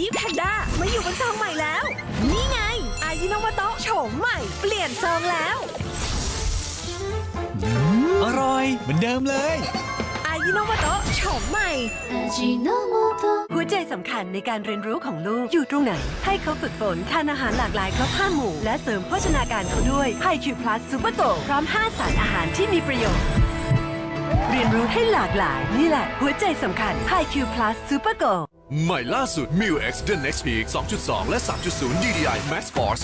ยี่แพนด้ามาอยู่บนซองใหม่แล้ว นี่ไง อายิโนมโตโฉมใหม่ เปลี่ยนซองแล้ว อร่อย เหมือนเดิมเลย อายิโนมโตโฉมใหม่ หัวใจสำคัญในการเรียนรู้ของลูกอยู่ตรงไหน ให้เขาฝึกฝนทานอาหารหลากหลายครบห้าหมู่ และเสริมโภชนาการเขาด้วยไฮคิวพลัสซูเปอร์โกพร้อม 5 สารอาหารที่มีประโยชน์ เรียนรู้ให้หลากหลายนี่แหละ หัวใจสำคัญ HiQ Plus Super Go ใหม่ล่าสุด m i u X The Next Peak 2.2 และ 3.0 DDI Max Force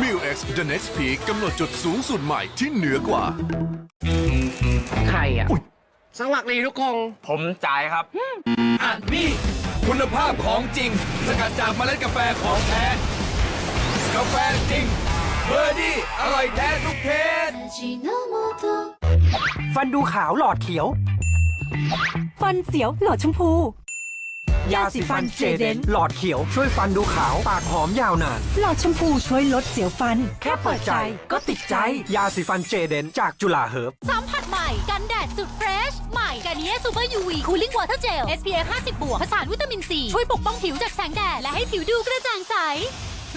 m i u X The Next Peak กำหนดจุดสูงสุดใหม่ที่เหนือกว่า ใครอ่ะ สวัสดีทุกคน ผมจ่ายครับ อ่ะนี่ คุณภาพของจริง สกัดจากเมล็ดกาแฟของแท้ กาแฟจริง เบอร์ดี้ อร่อยแท้ทุกเทศ 味の素 ฟันดูขาวหลอดเขียว ฟันเสียวหลอดชมพู ยาสีฟันเจเดนหลอดเขียวช่วยฟันดูขาวปากหอมยาวนาน หลอดชมพูช่วยลดเสียวฟัน แค่เปิดใจก็ติดใจ ยาสีฟันเจเดนจากจุฬาเฮิร์บสัมผัสใหม่กันแดดสุดเฟรชใหม่กันเนียซูเปอร์ยูวีคูลิ่งวอเตอร์เจล SPF 50 บวกผสานวิตามินซีช่วยปกป้องผิวจากแสงแดดและให้ผิวดูกระจ่างใส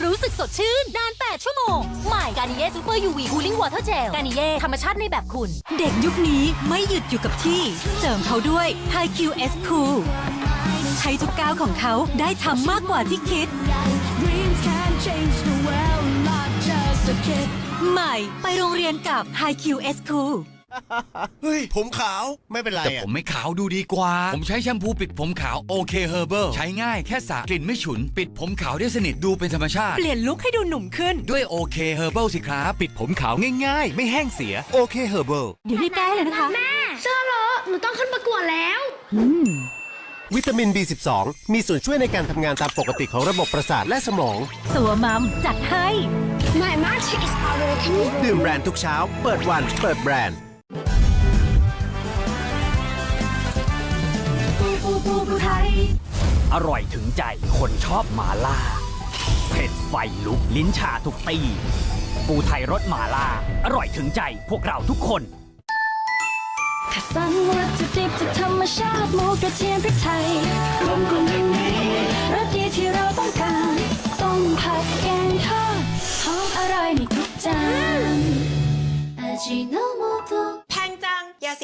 รู้สึกสดชื่นนาน 8 ชั่วโมง ใหม่กันเนียซูเปอร์ยูวีคูลิ่งวอเตอร์เจลกันเยธรรมชาติในแบบคุณ เด็กยุคนี้ไม่หยุดอยู่กับที่ เสริมเขาด้วย High QS Cool ใช้ทุกก้าวของเขาได้ทำมากกว่าที่คิด ใหม่ไปโรงเรียนกับ High QS Cool เฮ้ย ผมขาวไม่เป็นไรแต่อะผมไม่ขาวดูดีกว่า ผมใช้แชมพูปิดผมขาวโอเคเฮอร์เบิใช้ง่ายแค่สระกลิ่นไม่ฉุน ปิดผมขาวได้สนิทดูเป็นธรรมชาติ เปลี่ยนลุคให้ดูหนุ่มขึ้น ด้วยโอเคเฮอร์เบิสิครับ ปิดผมขาวง่ายๆ ไม่แห้งเสียโอเคเฮอร์เบิเดี๋ยวรีบแก้เลยนะคะเชื่อเหรอหนูต้องขึ้นประกวดแล้ววิตามิน B12 มีส่วนช่วยในการทำงานตามปกติของระบบประสาทและสมอง ตัวมัมจัดให้ My magic is already ดื่มแบรนด์ทุกเช้า เปิดวัน เปิดแบรนด์ อร่อยถึงใจคนชอบหมาล่า เผ็ดไฟลุกลิ้นชาทุกตี ปูไทยรสหมาล่า อร่อยถึงใจพวกเราทุกคนคัดสรรวัตถุดิบจากธรรมชาติหมูกระเทียมพริกไทยรวมกลุ่มอย่างนี้รสดีที่เราต้องการ ต้มผัด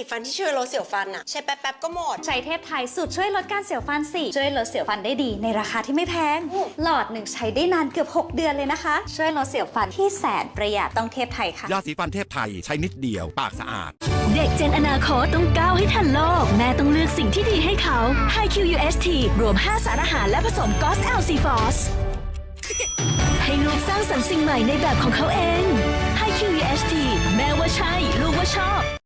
สีฟันที่ช่วยลดเสียวฟันอะใช้แป๊บๆก็หมด ใช้เทพไทยสูตรช่วยลดการเสียวฟันสิช่วยลดเสียวฟันได้ดีในราคาที่ไม่แพงหลอดหนึ่งใช้ได้นานเกือบ 6 เดือนเลยนะคะ ช่วยลดเสียวฟันที่แสนประหยัดต้องเทพไทยค่ะ ยาสีฟันเทพไทยใช้นิดเดียว ปากสะอาด เด็กเจนอนาคตต้องก้าวให้ทันโลก แม่ต้องเลือกสิ่งที่ดีให้เขา High QUST รวม 5 สารอาหารและผสมกอส LC f o s ให้ลูกสร้างสรรค์สิ่งใหม่ในแบบของเขาเอง High QUST แม่ว่าใช่ ลูกว่าชอบ